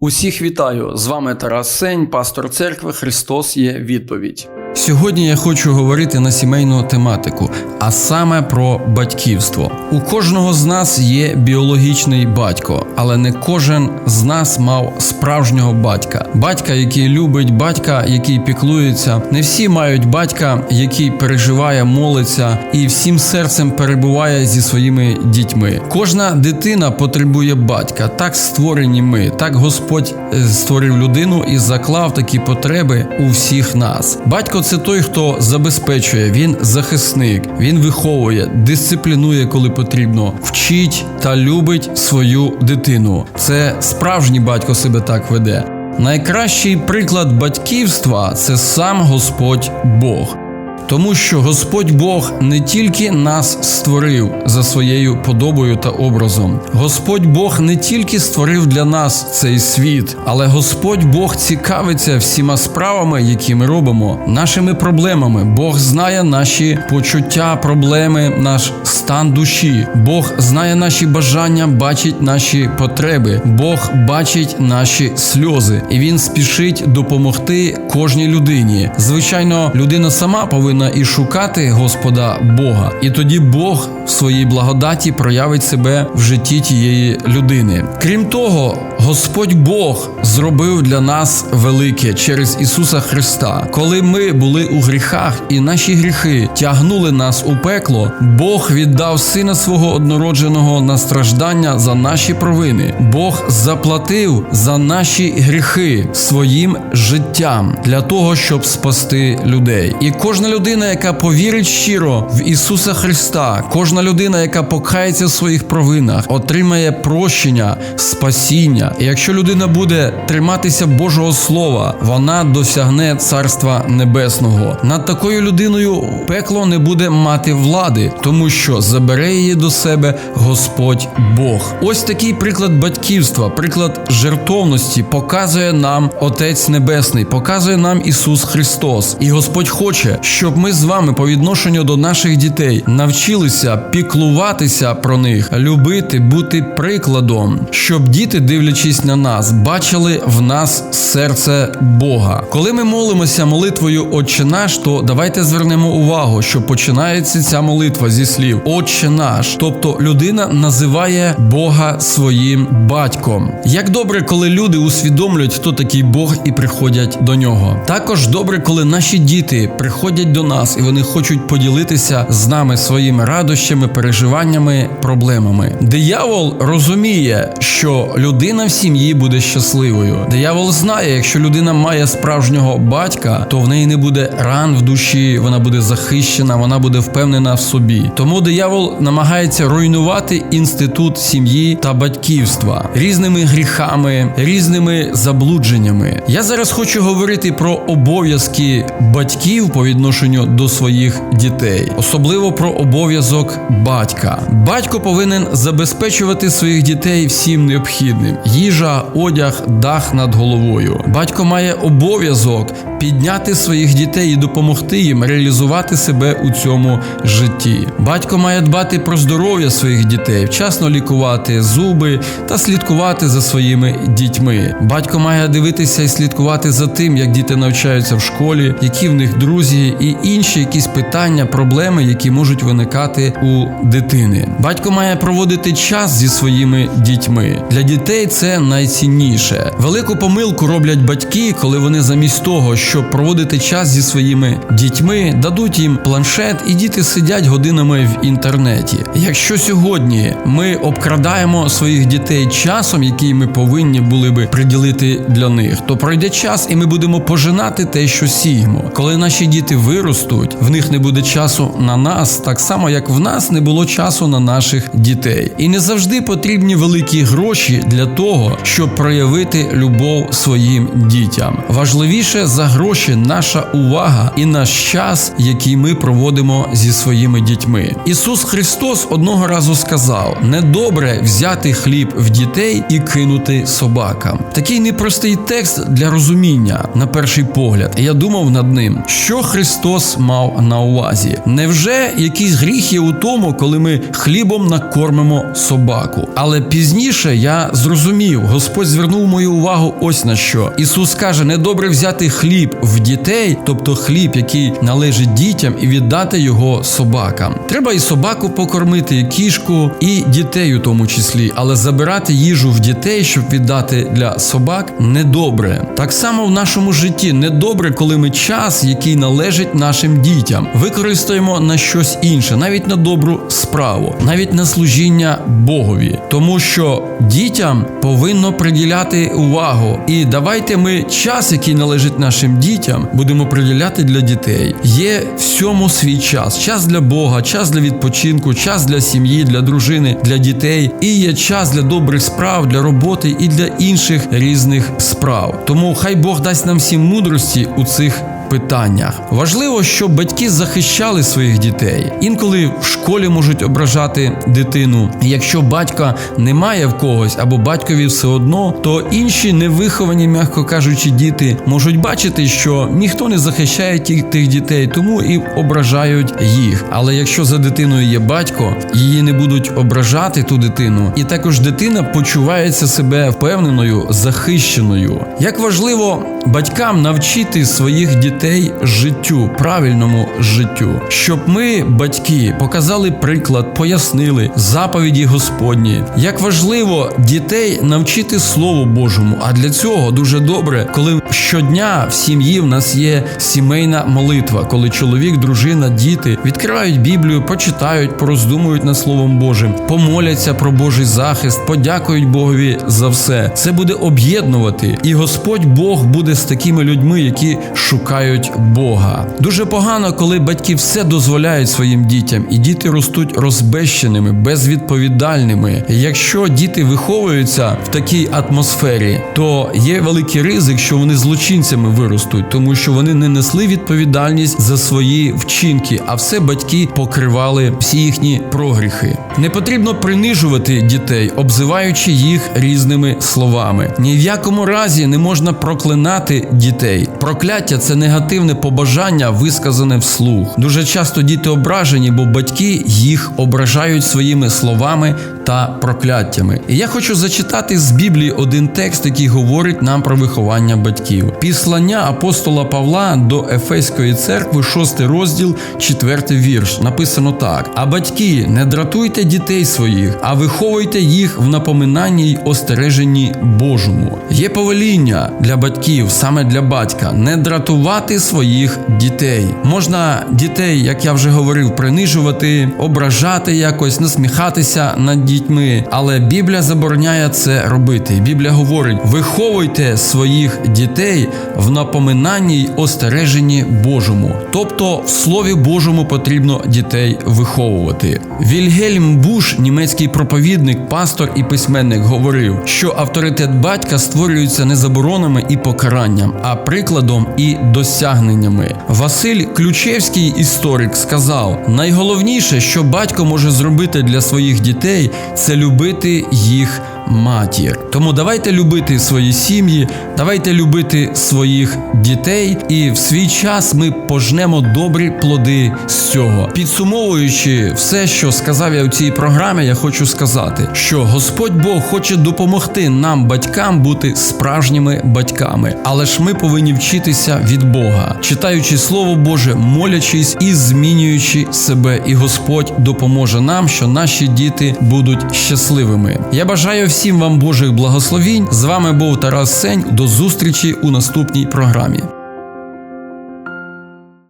Усіх вітаю! З вами Тарас Сень, пастор церкви Христос є відповідь. Сьогодні я хочу говорити на сімейну тематику, а саме про батьківство. У кожного з нас є біологічний батько, але не кожен з нас мав справжнього батька. Батька, який любить, батька, який піклується. Не всі мають батька, який переживає, молиться і всім серцем перебуває зі своїми дітьми. Кожна дитина потребує батька. Так створені ми. Так Господь е, створив людину і заклав такі потреби у всіх нас. Батько це той, хто забезпечує, він захисник, він виховує, дисциплінує, коли потрібно, вчить та любить свою дитину. Це справжній батько себе так веде. Найкращий приклад батьківства це сам Господь Бог. Тому що Господь Бог не тільки нас створив за своєю подобою та образом. Господь Бог не тільки створив для нас цей світ, але Господь Бог цікавиться всіма справами, які ми робимо, нашими проблемами. Бог знає наші почуття, проблеми, наш стан душі. Бог знає наші бажання, бачить наші потреби. Бог бачить наші сльози, і він спішить допомогти кожній людині. Звичайно, людина сама повинна і шукати Господа Бога, і тоді Бог в своїй благодаті проявить себе в житті тієї людини. Крім того, Господь Бог зробив для нас велике через Ісуса Христа. Коли ми були у гріхах і наші гріхи тягнули нас у пекло, Бог віддав Сина свого однородженого на страждання за наші провини. Бог заплатив за наші гріхи своїм життям для того, щоб спасти людей. І кожна людина, яка повірить щиро в Ісуса Христа, кожна людина, яка покається в своїх провинах, отримає прощення, спасіння. І якщо людина буде триматися Божого Слова, вона досягне Царства Небесного. Над такою людиною пекло не буде мати влади, тому що забере її до себе Господь Бог. Ось такий приклад батьківства, приклад жертовності показує нам Отець Небесний, показує нам Ісус Христос. І Господь хоче, щоб ми з вами по відношенню до наших дітей навчилися піклуватися про них, любити, бути прикладом, щоб діти, дивлячись на нас, бачили в нас серце Бога. Коли ми молимося молитвою Отче наш, то давайте звернемо увагу, що починається ця молитва зі слів Отче наш, тобто людина називає Бога своїм батьком. Як добре, коли люди усвідомлюють, хто такий Бог, і приходять до нього. Також добре, коли наші діти приходять до нас і вони хочуть поділитися з нами своїми радощами, переживаннями, проблемами. Диявол розуміє, що людина в сім'ї буде щасливою. Диявол знає, якщо людина має справжнього батька, то в неї не буде ран в душі, вона буде захищена, вона буде впевнена в собі. Тому диявол намагається руйнувати інститут сім'ї та батьківства різними гріхами, різними заблудженнями. Я зараз хочу говорити про обов'язки батьків по відношенню до своїх дітей, особливо про обов'язок батька. Батько повинен забезпечувати своїх дітей всім необхідним: їжа, одяг, дах над головою. Батько має обов'язок підняти своїх дітей і допомогти їм реалізувати себе у цьому житті. Батько має дбати про здоров'я своїх дітей, вчасно лікувати зуби та слідкувати за своїми дітьми. Батько має дивитися і слідкувати за тим, як діти навчаються в школі, які в них друзі, і інші якісь питання, проблеми, які можуть виникати у дитини. Батько має проводити час зі своїми дітьми. Для дітей це найцінніше. Велику помилку роблять батьки, коли вони замість того, щоб проводити час зі своїми дітьми, дадуть їм планшет, і діти сидять годинами в інтернеті. Якщо сьогодні ми обкрадаємо своїх дітей часом, який ми повинні були би приділити для них, то пройде час, і ми будемо пожинати те, що сіємо. Коли наші діти виростуть, в них не буде часу на нас, так само як в нас не було часу на наших дітей. І не завжди потрібні великі гроші для того, щоб проявити любов своїм дітям. Важливіше за гроші наша увага і наш час, який ми проводимо зі своїми дітьми. Ісус Христос одного разу сказав: недобре взяти хліб в дітей і кинути собакам. Такий непростий текст для розуміння на перший погляд. Я думав над ним, що Христос мав на увазі. Невже якийсь гріх є у тому? Тому, коли ми хлібом накормимо собаку. Але пізніше я зрозумів, Господь звернув мою увагу ось на що. Ісус каже: недобре взяти хліб в дітей, тобто хліб, який належить дітям, і віддати його собакам. Треба і собаку покормити, і кішку, і дітей у тому числі, але забирати їжу в дітей, щоб віддати для собак, недобре. Так само в нашому житті недобре, коли ми час, який належить нашим дітям, використаємо на щось інше, навіть на добру справу, навіть на служіння Богові, тому що дітям повинно приділяти увагу. І давайте ми час, який належить нашим дітям, будемо приділяти для дітей. Є всьому свій час: час для Бога, час для відпочинку, час для сім'ї, для дружини, для дітей, і є час для добрих справ, для роботи і для інших різних справ. Тому хай Бог дасть нам всім мудрості у цих питаннях. Важливо, щоб батьки захищали своїх дітей. Інколи в школі можуть ображати дитину. Якщо батька немає в когось або батькові все одно, то інші невиховані, м'яко кажучи, діти можуть бачити, що ніхто не захищає тих дітей, тому і ображають їх. Але якщо за дитиною є батько, її не будуть ображати ту дитину, і також дитина почувається себе впевненою, захищеною. Як важливо батькам навчити своїх дітей життю, правильному життю, щоб ми, батьки, показали приклад, пояснили заповіді Господні. Як важливо дітей навчити Слову Божому. А для цього дуже добре, коли щодня в сім'ї в нас є сімейна молитва, коли чоловік, дружина, діти відкривають Біблію, почитають, пороздумують над Словом Божим, помоляться про Божий захист, подякують Богові за все. Це буде об'єднувати, і Господь Бог буде з такими людьми, які шукають Бога. Дуже погано, коли батьки все дозволяють своїм дітям, і діти ростуть розбещеними, безвідповідальними. Якщо діти виховуються в такій атмосфері, то є великий ризик, що вони злочинцями виростуть, тому що вони не несли відповідальність за свої вчинки, а все батьки покривали всі їхні прогріхи. Не потрібно принижувати дітей, обзиваючи їх різними словами. Ні в якому разі не можна проклинати дітей. Прокляття це негативне побажання, висказане вслух. Дуже часто діти ображені, бо батьки їх ображають своїми словами та прокляттями. І я хочу зачитати з Біблії один текст, який говорить нам про виховання батьків. Післання апостола Павла до Ефеської церкви, 6 розділ, 4 вірш. Написано так: А батьки, не дратуйте дітей своїх, а виховуйте їх в напоминанні й остереженні Божому. Є повеління для батьків, саме для батька, не дратувати своїх дітей. Можна дітей, як я вже говорив, принижувати, ображати якось, насміхатися над дітьми. Але Біблія забороняє це робити. Біблія говорить: виховуйте своїх дітей в напоминанні й остереженні Божому. Тобто, в Слові Божому потрібно дітей виховувати. Вільгельм Буш, німецький проповідник, пастор і письменник, говорив, що авторитет батька створюється не заборонами і покаранням, а прикладом і досягненнями. Василь Ключевський, історик, сказав: найголовніше, що батько може зробити для своїх дітей, це любити їх матір. Тому давайте любити свої сім'ї, давайте любити своїх дітей, і в свій час ми пожнемо добрі плоди з цього. Підсумовуючи все, що сказав я у цій програмі, я хочу сказати, що Господь Бог хоче допомогти нам, батькам, бути справжніми батьками, але ж ми повинні вчитися від Бога, читаючи Слово Боже, молячись і змінюючи себе. І Господь допоможе нам, що наші діти будуть щасливими. Я бажаю всім вам Божих благословінь. З вами був Тарас Сень. До зустрічі у наступній програмі.